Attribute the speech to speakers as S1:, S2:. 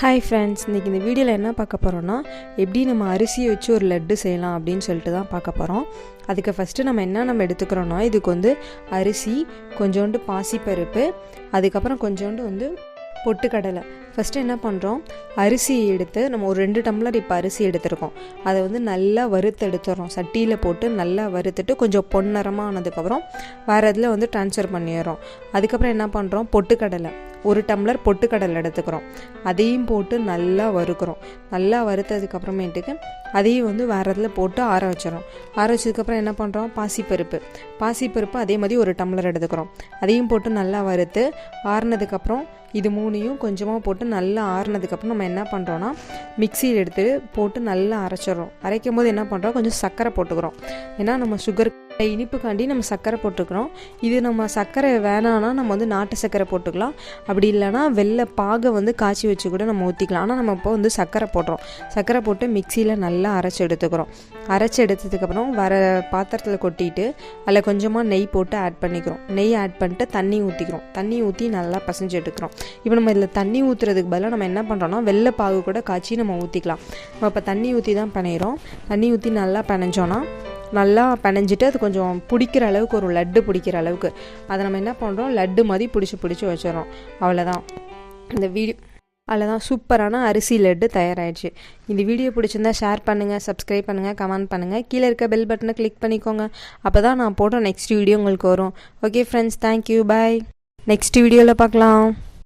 S1: Hi friends இன்றைக்கி இந்த வீடியோவில் என்ன பார்க்க போகிறோன்னா எப்படி நம்ம அரிசியை வச்சு ஒரு லட்டு செய்யலாம் அப்படின்னு சொல்லிட்டு தான் பார்க்க போகிறோம் அதுக்கு ஃபஸ்ட்டு நம்ம என்ன நம்ம எடுத்துக்கிறோன்னா இதுக்கு வந்து அரிசி கொஞ்சோண்டு பாசிப்பருப்பு அதுக்கப்புறம் கொஞ்சோண்டு வந்து பொட்டுக்கடலை. ஃபஸ்ட்டு என்ன பண்ணுறோம் அரிசி எடுத்து நம்ம ஒரு ரெண்டு டம்ளர் இப்போ அரிசி எடுத்துருக்கோம். அதை வந்து நல்லா வறுத்து எடுத்துடுறோம். சட்டியில் போட்டு நல்லா வறுத்துட்டு கொஞ்சம் பொன்னரமாக ஆனதுக்கப்புறம் வேறு இதில் வந்து ட்ரான்ஸ்ஃபர் பண்ணிடுறோம். அதுக்கப்புறம் என்ன பண்ணுறோம் பொட்டுக்கடலை. ஒரு டம்ளர் பொட்டுக்கடலை எடுத்துக்கிறோம். அதையும் போட்டு நல்லா வறுக்கிறோம். நல்லா வறுத்ததுக்கப்புறமேட்டுக்கு அதையும் வந்து வேறு இதில் போட்டு ஆற வச்சிடறோம். ஆற வச்சதுக்கப்புறம் என்ன பண்ணுறோம் பாசிப்பருப்பு. பாசிப்பருப்பு அதே மாதிரி ஒரு டம்ளர் எடுத்துக்கிறோம். அதையும் போட்டு நல்லா வறுத்து ஆறுனதுக்கப்புறம் இது மூணையும் கொஞ்சமாக போட்டு நல்லா ஆறுனதுக்கப்புறம் நம்ம என்ன பண்ணுறோன்னா மிக்சியில் எடுத்து போட்டு நல்லா அரைச்சிடுறோம். அரைக்கும் போது என்ன பண்ணுறோம் கொஞ்சம் சர்க்கரை போட்டுக்கிறோம். ஏன்னா நம்ம சுகர் இனிப்புக்காண்டி நம்ம சர்க்கரை போட்டுக்கிறோம். இது நம்ம சர்க்கரை வேணான்னா நம்ம வந்து நாட்டு சர்க்கரை போட்டுக்கலாம். அப்படி இல்லைனா வெள்ளை பாகை வந்து காய்ச்சி வச்சு கூட நம்ம ஊற்றிக்கலாம் ஆனால் நம்ம இப்போ வந்து சர்க்கரை போடுறோம். சர்க்கரை போட்டு மிக்சியில் நல்லா அரைச்சி எடுத்துக்கிறோம். அரைச்சி எடுத்ததுக்கப்புறம் வர பாத்திரத்தில் கொட்டிட்டு அதில் கொஞ்சமாக நெய் போட்டு ஆட் பண்ணிக்கிறோம். நெய் ஆட் பண்ணிட்டு தண்ணி ஊற்றிக்கிறோம் தண்ணி ஊற்றி நல்லா பசைஞ்சு எடுக்கிறோம். இப்போ நம்ம இதில் தண்ணி ஊற்றுறதுக்கு பதிலாக நம்ம என்ன பண்ணுறோம்னா வெள்ளை பாகு கூட காய்ச்சி நம்ம ஊற்றிக்கலாம் நம்ம இப்போ தண்ணி ஊற்றி தான் பிணையிறோம் தண்ணி ஊற்றி நல்லா பிணைஞ்சோன்னா நல்லா பிணைஞ்சிட்டு அது கொஞ்சம் பிடிக்கிற அளவுக்கு ஒரு லட்டு பிடிக்கிற அளவுக்கு. அதை நம்ம என்ன பண்ணுறோம் லட்டு மாதிரி பிடிச்சி பிடிச்சி வச்சிடறோம். அவ்வளோதான் இந்த வீடியோ அவ்வளோதான் சூப்பரான அரிசி லட்டு தயாராகிடுச்சு இந்த வீடியோ பிடிச்சிருந்தா ஷேர் பண்ணுங்கள் சப்ஸ்கிரைப் பண்ணுங்கள் கமெண்ட் பண்ணுங்கள் கீழே இருக்க பெல் பட்டனை கிளிக் பண்ணிக்கோங்க. அப்போ தான் நான் போடுற நெக்ஸ்ட் வீடியோ உங்களுக்கு வரும். Okay friends thank you bye next வீடியோவில் பார்க்கலாம்.